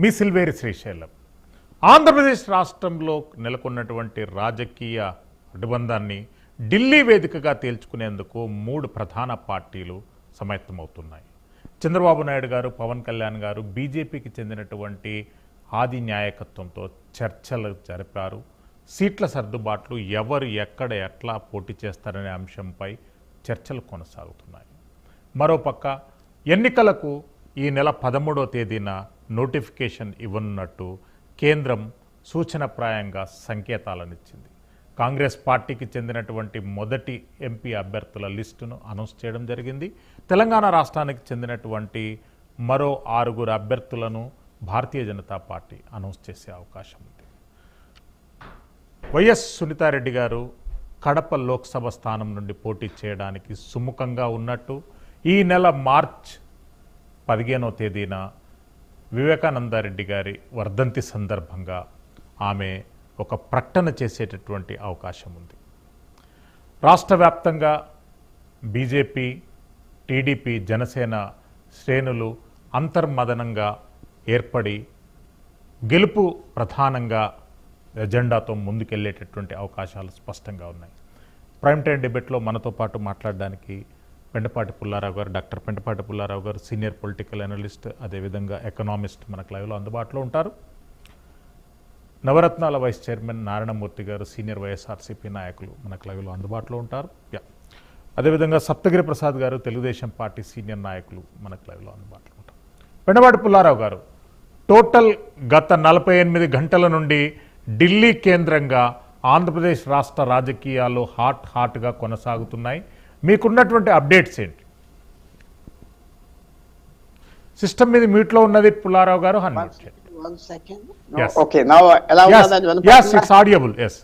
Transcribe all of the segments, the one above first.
మీ సిల్వేరి శ్రీశైలం. ఆంధ్రప్రదేశ్ రాష్ట్రంలో నెలకొన్నటువంటి రాజకీయ అనుబంధాన్ని ఢిల్లీ వేదికగా తేల్చుకునేందుకు మూడు ప్రధాన పార్టీలు సమాయత్తమవుతున్నాయి చంద్రబాబు నాయుడు గారు పవన్ కళ్యాణ్ గారు బీజేపీకి చెందినటువంటి ఆది న్యాయకత్వంతో చర్చలు జరిపారు. సీట్ల సర్దుబాట్లు ఎవరు ఎక్కడ ఎట్లా పోటీ చేస్తారనే అంశంపై చర్చలు కొనసాగుతున్నాయి. మరోపక్క ఎన్నికలకు ఈ నెల పదమూడవ తేదీన నోటిఫికేషన్ ఇవ్వనున్నట్టు కేంద్రం సూచనప్రాయంగా సంకేతాలనిచ్చింది. కాంగ్రెస్ పార్టీకి చెందినటువంటి మొదటి ఎంపీ అభ్యర్థుల లిస్టును అనౌన్స్ చేయడం జరిగింది. తెలంగాణ రాష్ట్రానికి చెందినటువంటి మరో ఆరుగురు అభ్యర్థులను భారతీయ జనతా పార్టీ అనౌన్స్ చేసే అవకాశం ఉంది. వైఎస్ సునీతారెడ్డి గారు కడప లోక్సభ స్థానం నుండి పోటీ చేయడానికి సుముఖంగా ఉన్నట్టు ఈ నెల మార్చ్ పదిహేనో తేదీన వివేకానందారెడ్డి గారి వర్ధంతి సందర్భంగా ఆమె ఒక ప్రకటన చేసేటటువంటి అవకాశం ఉంది. రాష్ట్ర వ్యాప్తంగా బీజేపీ టీడీపీ జనసేన శ్రేణులు అంతర్మదనంగా ఏర్పడి గెలుపు ప్రధానంగా ఎజెండాతో ముందుకెళ్ళేటటువంటి అవకాశాలు స్పష్టంగా ఉన్నాయి. ప్రైమ్ టైం డిబేట్లో మనతో పాటు మాట్లాడడానికి పెండపాటి పుల్లారావు గారు doctor Pendapati Pullarao garu senior political analyst అదేవిధంగా ఎకనామిస్ట్ మనకు లైవ్లో అందుబాటులో ఉంటారు. నవరత్నాల వైస్ చైర్మన్ నారాయణమూర్తి గారు సీనియర్ వైఎస్ఆర్సీపీ నాయకులు మనకు లైవ్లో అందుబాటులో ఉంటారు. యా. అదేవిధంగా సప్తగిరి ప్రసాద్ గారు తెలుగుదేశం పార్టీ సీనియర్ నాయకులు మనకు లైవ్లో అందుబాటులో ఉంటారు. పెండపాటి పుల్లారావు గారు టోటల్ గత నలభై ఎనిమిది గంటల నుండి ఢిల్లీ కేంద్రంగా ఆంధ్రప్రదేశ్ రాష్ట్ర రాజకీయాలు హాట్ హాట్గా కొనసాగుతున్నాయి. మీకున్నటువంటి అప్డేట్స్ ఏంటి? సిస్టమ్ మీద మ్యూట్లో ఉన్నది పుల్లారావు గారు ఆడియబుల్ ఎస్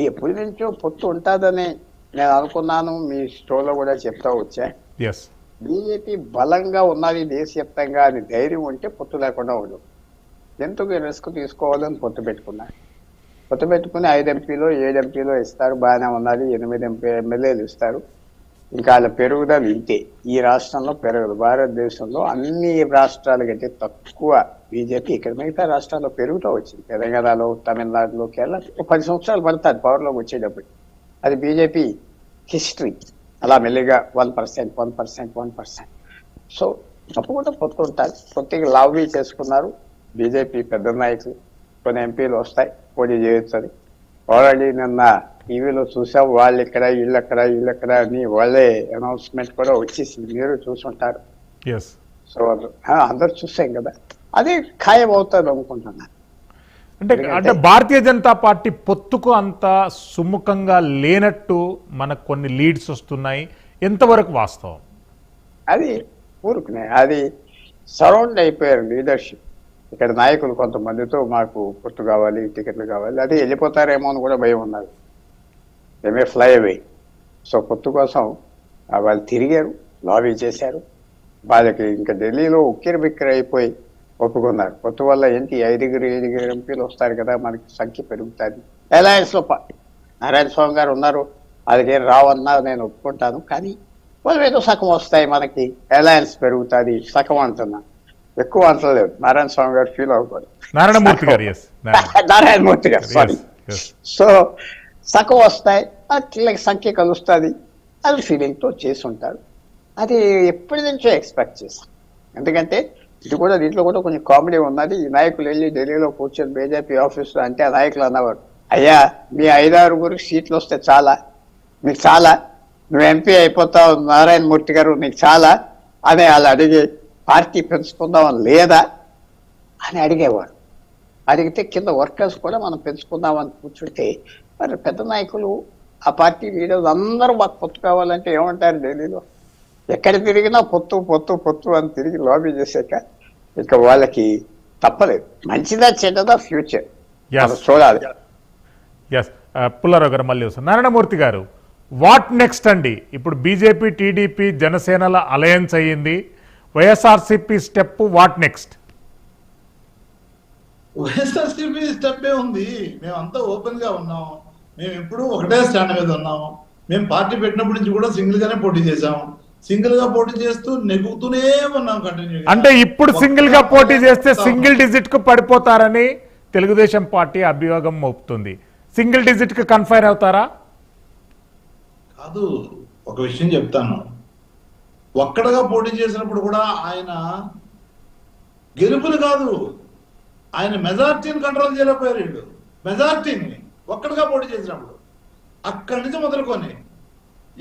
ఎప్పటి నుంచో పొత్తు ఉంటుందని నేను అనుకున్నాను మీ స్టోర్లో కూడా చెప్తా వచ్చా. ఎస్ బీజేపీ బలంగా ఉన్నది దేశవ్యాప్తంగా అని ధైర్యం ఉంటే పొత్తు లేకుండా ఉండదు ఎందుకు రిస్క్ తీసుకోవాలని పొత్తు పెట్టుకున్నా? కొత్త పెట్టుకుని ఐదు ఎంపీలో ఏడు ఎంపీలో ఇస్తారు బాగానే ఉన్నది ఎనిమిది ఎంపీ ఎమ్మెల్యేలు ఇస్తారు. ఇంకా వాళ్ళ పెరుగుదల ఇంతే. ఈ రాష్ట్రంలో పెరగదు. భారతదేశంలో అన్ని రాష్ట్రాల కంటే తక్కువ బీజేపీ ఇక్కడ మిగతా రాష్ట్రాల్లో పెరుగుతూ వచ్చింది. తెలంగాణలో తమిళనాడులో కేరళ ఒక పది సంవత్సరాలు పడుతుంది పవర్లోకి వచ్చేటప్పుడు. అది బీజేపీ హిస్టరీ. అలా మెల్లిగా one percent one percent one percent. So తప్పకుండా పొత్తు ఉంటారు కొత్తగా లాబీ చేసుకున్నారు. బీజేపీ పెద్ద నాయకులు. కొన్ని ఎంపీలు వస్తాయి? పోటీ చేయొచ్చని ఆల్రెడీ నిన్న టీవీలో చూసాం వాళ్ళు ఇక్కడ వీళ్ళు అక్కడ వీళ్ళు అక్కడ అని వాళ్ళే అనౌన్స్మెంట్ కూడా వచ్చేసింది. మీరు చూసుంటారు. సో అందరు చూసాం కదా. అది ఖాయం అవుతుంది అనుకుంటున్నాను అంటే అంటే భారతీయ జనతా పార్టీ పొత్తుకు అంత సుముఖంగా లేనట్టు మనకు కొన్ని లీడ్స్ వస్తున్నాయి. ఎంతవరకు వాస్తవం? అది ఊరుకునే అది సరౌండ్ అయిపోయారు లీడర్షిప్. ఇక్కడ నాయకులు కొంతమందితో మాకు పొత్తు కావాలి టికెట్లు కావాలి అది వెళ్ళిపోతారేమో అని కూడా భయం ఉన్నది. ఏమే ఫ్లై అవే సో పొత్తు కోసం వాళ్ళు తిరిగారు లాబీ చేశారు. వాళ్ళకి ఇంకా ఢిల్లీలో ఉక్కిరి బిక్కిరి అయిపోయి ఒప్పుకున్నారు. పొత్తు వల్ల ఏంటి? ఐదుగురు ఐదుగురు ఎంపీలు వస్తారు కదా మనకి సంఖ్య పెరుగుతుంది. అలయన్స్లో నారాయణ స్వామి గారు ఉన్నారు. అదికేం రావన్నా నేను ఒప్పుకుంటాను. కానీ వాళ్ళు ఏదో సగం వస్తాయి మనకి. అలయన్స్ పెరుగుతుంది సగం అంటున్నా. ఎక్కువ అంటలేదు నారాయణ స్వామి గారు ఫీల్ అవ్వకూడదు. నారాయణమూర్తి గారు నారాయణమూర్తి. గారు సారీ సో సగం వస్తాయి అట్లకి సంఖ్య కలుస్తుంది అది ఫీలింగ్తో చేసి ఉంటారు. అది ఎప్పటి నుంచో ఎక్స్పెక్ట్ చేశాం ఎందుకంటే ఇది కూడా దీంట్లో కూడా కొంచెం కామెడీ ఉన్నది. ఈ నాయకులు వెళ్ళి ఢిల్లీలో కూర్చొని బీజేపీ ఆఫీస్లో అంటే ఆ నాయకులు అన్నవారు అయ్యా మీ ఐదారుగురికి సీట్లు వస్తే చాలా మీకు చాలా నువ్వు ఎంపీ అయిపోతావు నారాయణమూర్తి గారు నీకు చాలా అని వాళ్ళు అడిగి పార్టీ పెంచుకుందామని లేదా అని అడిగేవారు అడిగితే కింద వర్కర్స్ కూడా మనం పెంచుకుందామని కూర్చుంటే మరి పెద్ద నాయకులు ఆ పార్టీ లీడర్స్ అందరూ మాకు పొత్తు కావాలంటే ఏమంటారు ఢిల్లీలో? ఎక్కడ తిరిగినా పొత్తు పొత్తు పొత్తు అని తిరిగి లాబీ చేశాక ఇక వాళ్ళకి తప్పలేదు. మంచిదా చెడ్డదా ఫ్యూచర్. చూడాలి. ఎస్ పుల్లారావు గారు మళ్ళీ వస్తారు నారాయణమూర్తి గారు వాట్ నెక్స్ట్ అండి? ఇప్పుడు బీజేపీ టీడీపీ జనసేనల అలయన్స్ అయ్యింది. YSRCP step what next? YSRCP step ఏ ఉంది. మేము అంతా ఓపెన్గా ఉన్నాం. మేము ఎప్పుడు ఒకటే స్టాండ్ మీద ఉన్నాం. మేము పార్టీ పెట్టినప్పటి నుంచి కూడా సింగిల్ గానే పోటీ చేశాం. సింగిల్గా పోటీ చేస్తూ నెగ్గుతూనే ఉన్నాం కంటిన్యూ అంటే ఇప్పుడు సింగిల్గా పోటీ చేస్తే సింగిల్ డిజిట్కు పడిపోతారని తెలుగుదేశం పార్టీ అభియోగం మోపుతుంది. సింగిల్ డిజిట్కు కన్ఫైన్ అవుతారా? కాదు ఒక విషయం చెప్తాను. ఒక్కడగా పోటీ చేసినప్పుడు కూడా ఆయన గెలుపులు కాదు. ఆయన మెజార్టీని కంట్రోల్ చేయలేకపోయారు వీళ్ళు. మెజార్టీని ఒక్కడగా పోటీ చేసినప్పుడు. అక్కడి నుంచి మొదలుకొని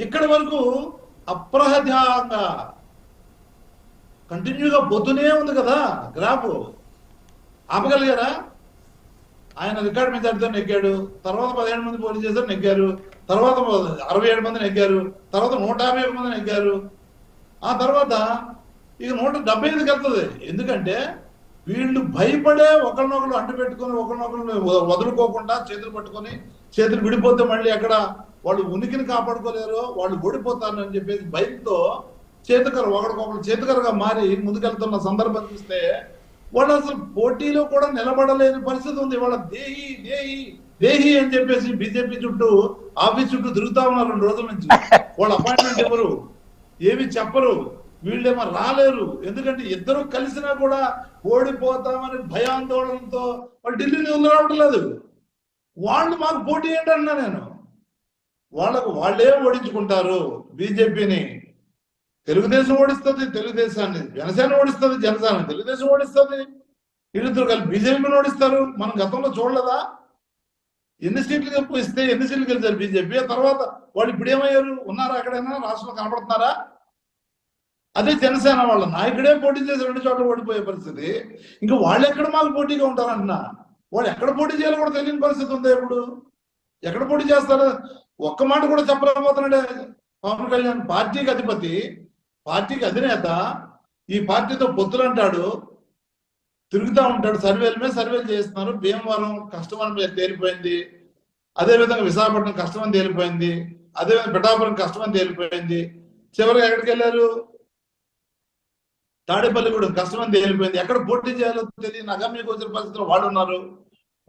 ఇక్కడి వరకు అప్రహద్యంగా కంటిన్యూగా బొద్దునే ఉంది కదా గ్రాఫ్. ఆపగలిగారా? ఆయన రికార్డ్ మెజార్టీతో నెగ్గాడు. తర్వాత పదిహేడు మంది పోటీ చేశారు నెగ్గారు. తర్వాత అరవై ఏడు మంది నెగ్గారు. తర్వాత నూట యాభై మంది నెగ్గారు. ఆ తర్వాత ఇక నూట డెబ్బై ఐదుకి వెళ్తుంది. ఎందుకంటే వీళ్ళు భయపడే ఒకరినొకరు అంటు పెట్టుకొని ఒకరినొకరు వదులుకోకుండా చేతులు పట్టుకొని చేతులు విడిపోతే మళ్ళీ అక్కడ వాళ్ళు ఉనికిని కాపాడుకోలేరు వాళ్ళు ఓడిపోతారు అని చెప్పేసి భయంతో చేతుకర ఒకరికొకరు చేతుకరగా మారి ముందుకెళ్తున్న సందర్భం చూస్తే వాళ్ళు అసలు పోటీలో కూడా నిలబడలేని పరిస్థితి ఉంది. వాళ్ళ దేహి దేహి దేహి అని చెప్పేసి బీజేపీ చుట్టూ ఆఫీస్ చుట్టూ తిరుగుతా ఉన్నారు రెండు రోజుల నుంచి. వాళ్ళ అపాయింట్మెంట్ ఎవరు? ఏమి చెప్పరు. వీళ్ళేమో రాలేరు. ఎందుకంటే ఇద్దరు కలిసినా కూడా ఓడిపోతామని భయాందోళనతో వాళ్ళు ఢిల్లీని వదలవట్లేదు లేదు వాళ్ళు మాకు పోటీ ఏంటన్నా నేను? వాళ్ళకు వాళ్ళే ఓడించుకుంటారు బీజేపీని. తెలుగుదేశం ఓడిస్తుంది తెలుగుదేశాన్ని. జనసేన ఓడిస్తుంది జనసేన. తెలుగుదేశం ఓడిస్తుంది. వీళ్ళిద్దరు కలిపి బీజేపీని ఓడిస్తారు. మనం గతంలో చూడలేదా? ఎన్ని సీట్లు గెలుపు ఇస్తే ఎన్ని సీట్లు గెలిచారు బీజేపీ? తర్వాత వాళ్ళు ఇప్పుడు ఏమయ్యారు? ఉన్నారా ఎక్కడైనా? రాష్ట్రంలో కనపడుతున్నారా? అదే జనసేన వాళ్ళ నాయకుడే పోటీ చేసి రెండు చోట్ల ఓడిపోయే పరిస్థితి. ఇంకా వాళ్ళు ఎక్కడ మాకు పోటీగా ఉంటారంటున్నా? వాళ్ళు ఎక్కడ పోటీ చేయాలో కూడా తెలియని పరిస్థితి ఉంది ఇప్పుడు? ఎక్కడ పోటీ చేస్తారు? ఒక్క మాట కూడా చెప్పలేకపోతున్నాడే పవన్ కళ్యాణ్. పార్టీకి అధిపతి పార్టీకి అధినేత ఈ పార్టీతో పొత్తులు అంటాడు తిరుగుతూ ఉంటాడు సర్వేల మీద సర్వేలు చేస్తున్నారు. భీమవరం కష్టమని మీద తేలిపోయింది. అదే విధంగా విశాఖపట్నం కష్టమని తేలిపోయింది. అదేవిధంగా పిఠాపురం పిఠాపురం కష్టమని తేలిపోయింది. చివరికి ఎక్కడికి వెళ్ళారు? తాడేపల్లిగూడెం కష్టమని తేలిపోయింది. ఎక్కడ పోటీ చేయాలో తెలియని మీకు వచ్చిన పరిస్థితిలో వాళ్ళు ఉన్నారు.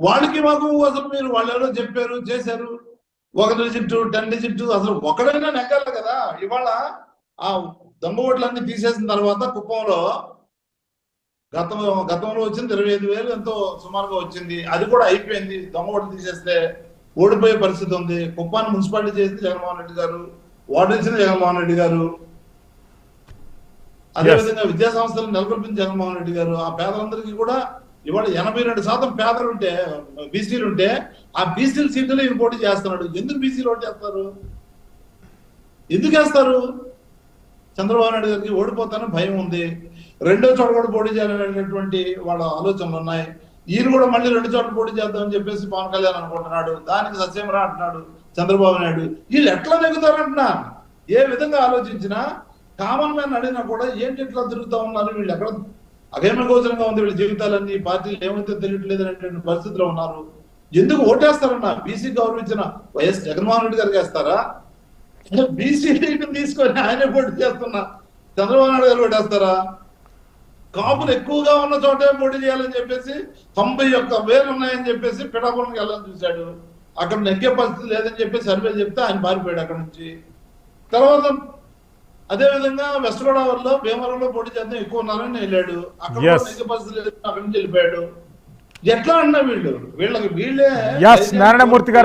వాళ్ళకి మాకు అసలు మీరు వాళ్ళు ఎవరో చెప్పారు చేశారు. ఒక డిజిట్ టెన్ డిజిట్ అసలు ఒకడైనా నెగ్గాలి కదా. ఇవాళ ఆ దొంగ ఓట్లన్నీ తీసేసిన తర్వాత కుప్పంలో గతం గతంలో వచ్చింది ఇరవై ఐదు వేలు ఎంతో సుమారుగా వచ్చింది. అది కూడా అయిపోయింది. దొంగ ఓట్లు తీసేస్తే ఓడిపోయే పరిస్థితి ఉంది. కుప్పాన్ని మున్సిపాలిటీ చేసింది జగన్మోహన్ రెడ్డి గారు వార్డు ఇచ్చింది జగన్మోహన్ రెడ్డి గారు. అదేవిధంగా విద్యా సంస్థలు నెలకొల్పింది జగన్మోహన్ రెడ్డి గారు. ఆ పేదలందరికీ కూడా ఇవాళ ఎనభై రెండు శాతం పేదలు ఉంటే బీసీలు ఉంటే ఆ బీసీల సీట్లలో ఈయన పోటీ చేస్తున్నాడు. ఎందుకు బీసీలు ఓటు చేస్తారు? ఎందుకు వేస్తారు? చంద్రబాబు నాయుడు గారికి ఓడిపోతాను భయం ఉంది. రెండో చోట కూడా పోటీ చేయాలనేటువంటి వాళ్ళ ఆలోచనలు ఉన్నాయి. ఈయన కూడా మళ్ళీ రెండు చోట్ల పోటీ చేద్దామని చెప్పేసి పవన్ కళ్యాణ్ అనుకుంటున్నాడు. దానికి సత్యమరా అంటున్నాడు చంద్రబాబు నాయుడు. వీళ్ళు ఎట్లా నెగ్గుతారంటున్నా? ఏ విధంగా ఆలోచించినా కామన్ మ్యాన్ అడిగినా కూడా ఏంటి ఇట్లా తిరుగుతా ఉన్నారు? వీళ్ళు ఎక్కడ అగేమ గోచరంగా ఉంది. వీళ్ళ జీవితాలన్నీ పార్టీలు ఏమైతే తెలియట్లేదు అనేటువంటి పరిస్థితిలో ఉన్నారు. ఎందుకు ఓటేస్తారన్నా? బీసీ గౌరవించిన వైఎస్ జగన్మోహన్ రెడ్డి గారికి వేస్తారా బీసీ తీసుకొని ఆయనే పోటీ చేస్తున్నా చంద్రబాబు నాయుడు గారు ఓటేస్తారా? కాపులు ఎక్కువగా ఉన్న చోటే పోటీ చేయాలని చెప్పేసి తొంభై ఒక్క వేలు ఉన్నాయని చెప్పేసి పిఠాపురంకి వెళ్ళాలని చూశాడు. అక్కడ నెగ్గే పరిస్థితి లేదని చెప్పి సర్వే చెప్తే ఆయన పారిపోయాడు అక్కడ నుంచి. తర్వాత అదే విధంగా వెస్ట్ గోదావరిలో భీమవరంలో పోటీ చేద్దాం ఎక్కువ ఉన్నారని వెళ్ళాడు. అక్కడ. నెగ్గే పరిస్థితి లేదు అక్కడి నుంచి వెళ్ళిపోయాడు. ఎట్లా అన్నా వీళ్ళు? వీళ్ళకి వీళ్ళే నారాయణమూర్తి గారు